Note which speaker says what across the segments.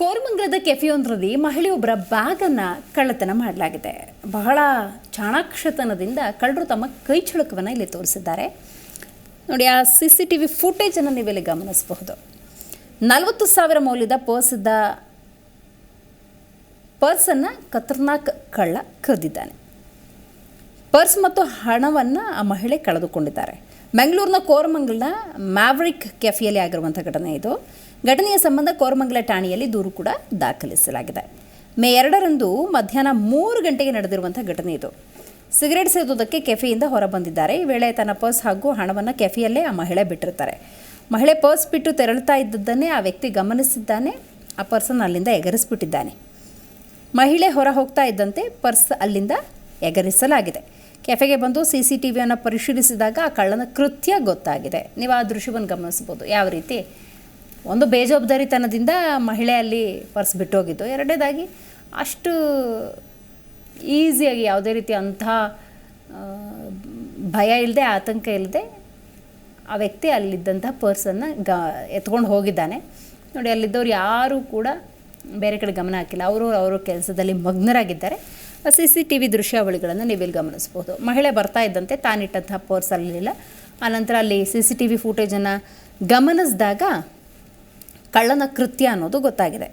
Speaker 1: ಕೋರಮಂಗಲದ ಕೆಫೆಯೊಂದರಲ್ಲಿ ಮಹಿಳೆಯೊಬ್ಬರ ಬ್ಯಾಗನ್ನು ಕಳ್ಳತನ ಮಾಡಲಾಗಿದೆ. ಬಹಳ ಚಾಣಾಕ್ಷತನದಿಂದ ಕಳ್ಳರು ತಮ್ಮ ಕೈ ಚಳಕವನ್ನು ಇಲ್ಲಿ ತೋರಿಸಿದ್ದಾರೆ. ನೋಡಿ, ಆ ಸಿ ಸಿ ಟಿ ವಿ ಫುಟೇಜನ್ನು ನೀವಿಲ್ಲಿ ಗಮನಿಸಬಹುದು. ನಲವತ್ತು ಸಾವಿರ ಮೌಲ್ಯದ ಪರ್ಸಿದ್ದ ಪರ್ಸನ್ನು ಖತರ್ನಾಕ್ ಕಳ್ಳ ಕದ್ದಿದ್ದಾನೆ ಪರ್ಸ್ ಮತ್ತು ಹಣವನ್ನು ಆ ಮಹಿಳೆ ಕಳೆದುಕೊಂಡಿದ್ದಾರೆ. ಬೆಂಗಳೂರಿನ ಕೋರಮಂಗಲದ ಮ್ಯಾವ್ರಿಕ್ ಕೆಫಿಯಲ್ಲಿ ಆಗಿರುವಂಥ ಘಟನೆ ಇದು. ಘಟನೆಯ ಸಂಬಂಧ ಕೋರಮಂಗಲ ಠಾಣೆಯಲ್ಲಿ ದೂರು ಕೂಡ ದಾಖಲಿಸಲಾಗಿದೆ. ಮೇ ಎರಡರಂದು ಮಧ್ಯಾಹ್ನ ಮೂರು ಗಂಟೆಗೆ ನಡೆದಿರುವಂಥ ಘಟನೆ ಇದು. ಸಿಗರೇಟ್ ಸೇದುವುದಕ್ಕೆ ಕೆಫೆಯಿಂದ ಹೊರಬಂದಿದ್ದಾರೆ. ಈ ವೇಳೆ ತನ್ನ ಪರ್ಸ್ ಹಾಗೂ ಹಣವನ್ನು ಕೆಫೆಯಲ್ಲೇ ಆ ಮಹಿಳೆ ಬಿಟ್ಟಿರ್ತಾರೆ. ಮಹಿಳೆ ಪರ್ಸ್ ಬಿಟ್ಟು ತೆರಳುತ್ತಾ ಇದ್ದದ್ದನ್ನೇ ಆ ವ್ಯಕ್ತಿ ಗಮನಿಸಿದ್ದಾನೆ. ಆ ಪರ್ಸನ್ನು ಅಲ್ಲಿಂದ ಎಗರಿಸ್ಬಿಟ್ಟಿದ್ದಾನೆ. ಮಹಿಳೆ ಹೊರ ಹೋಗ್ತಾ ಇದ್ದಂತೆ ಪರ್ಸ್ ಅಲ್ಲಿಂದ ಎಗರಿಸಲಾಗಿದೆ. ಕೆಫೆಗೆ ಬಂದು ಸಿ ಸಿ ಟಿ ವಿಯನ್ನು ಪರಿಶೀಲಿಸಿದಾಗ ಆ ಕಳ್ಳನ ಕೃತ್ಯ ಗೊತ್ತಾಗಿದೆ. ನೀವು ಆ ದೃಶ್ಯವನ್ನು ಗಮನಿಸ್ಬೋದು ಯಾವ ರೀತಿ ಒಂದು ಬೇಜವಾಬ್ದಾರಿತನದಿಂದ ಮಹಿಳೆ ಅಲ್ಲಿ ಪರ್ಸ್ ಬಿಟ್ಟು ಹೋಗಿದ್ದು ಎರಡನೇದಾಗಿ ಅಷ್ಟು ಈಸಿಯಾಗಿ ಯಾವುದೇ ರೀತಿ ಅಂಥ ಭಯ ಇಲ್ಲದೆ ಆತಂಕ ಇಲ್ಲದೆ ಆ ವ್ಯಕ್ತಿ ಅಲ್ಲಿದ್ದಂಥ ಪರ್ಸನ್ನು ಗ, ಎತ್ಕೊಂಡು ಹೋಗಿದ್ದಾನೆ. ನೋಡಿ, ಅಲ್ಲಿದ್ದವ್ರು ಯಾರೂ ಕೂಡ ಬೇರೆ ಕಡೆ ಗಮನ ಹಾಕಿಲ್ಲ. ಅವರು ಅವರ ಕೆಲಸದಲ್ಲಿ ಮಗ್ನರಾಗಿದ್ದಾರೆ. ಸಿ ಸಿ ಟಿ ವಿ ದೃಶ್ಯಾವಳಿಗಳನ್ನು ನೀವಿಲ್ಲಿ ಗಮನಿಸ್ಬೋದು. ಮಹಿಳೆ ಬರ್ತಾ ಇದ್ದಂತೆ ತಾನಿಟ್ಟಂತಹ ಪರ್ಸ್ ಅಲ್ಲಿಲ್ಲ. ಆನಂತರ ಅಲ್ಲಿ ಸಿ ಸಿ ಟಿ ವಿ ಫೂಟೇಜನ್ನು ಗಮನಿಸಿದಾಗ ಕಳ್ಳನ ಕೃತ್ಯ ಅನ್ನೋದು ಗೊತ್ತಾಗಿದೆ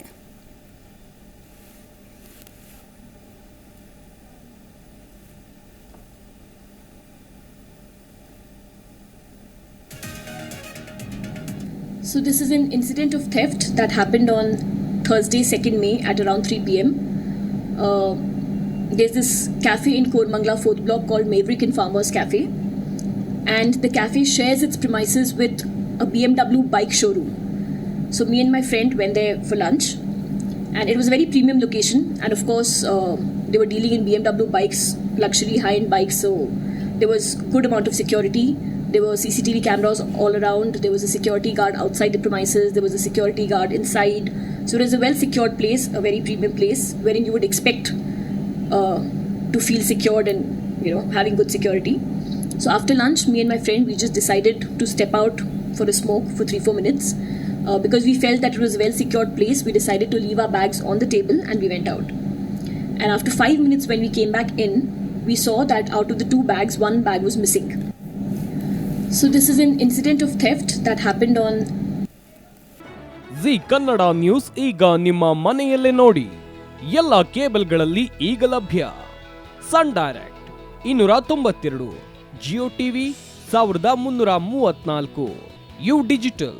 Speaker 2: So this is an incident of theft that happened on Thursday, 2nd May at around 3 p.m. Uh, there's this cafe in Kormangla, fourth block called Maverick and Farmers Cafe, and the cafe shares its premises with a BMW bike showroom. So me and my friend went there for lunch, and it was a very premium location. And of course, uh, they were dealing in BMW bikes, luxury high-end bikes. So there was good amount of security. There were CCTV cameras all around. There was a security guard outside the premises. There was a security guard inside. So it was a well-secured place, a very premium place, wherein you would expect uh, to feel secured and you know having good security. So after lunch, me and my friend we just decided to step out for a smoke for three four minutes. Uh, because we felt that it was a well secured place, we decided to leave our bags on the table and we went out. And after five minutes, when we came back in, we saw that out of the two bags, one bag was missing. So, this is an incident of theft that happened on
Speaker 3: Zee Kannada news ಈಗ ನಿಮ್ಮ ಮನೆಯಲ್ಲೇ ನೋಡಿ ಎಲ್ಲ ಕೇಬಲ್ಗಳಲ್ಲಿ ಈಗ ಲಭ್ಯ ಸನ್ direct ಇನ್ನೂರ ತೊಂಬತ್ತೆರಡು ಜಿಯೋ ಟಿವಿ ಸಾವಿರದ ಮುನ್ನೂರ ಮೂವತ್ನಾಲ್ಕು ಯು ಡಿಜಿಟಲ್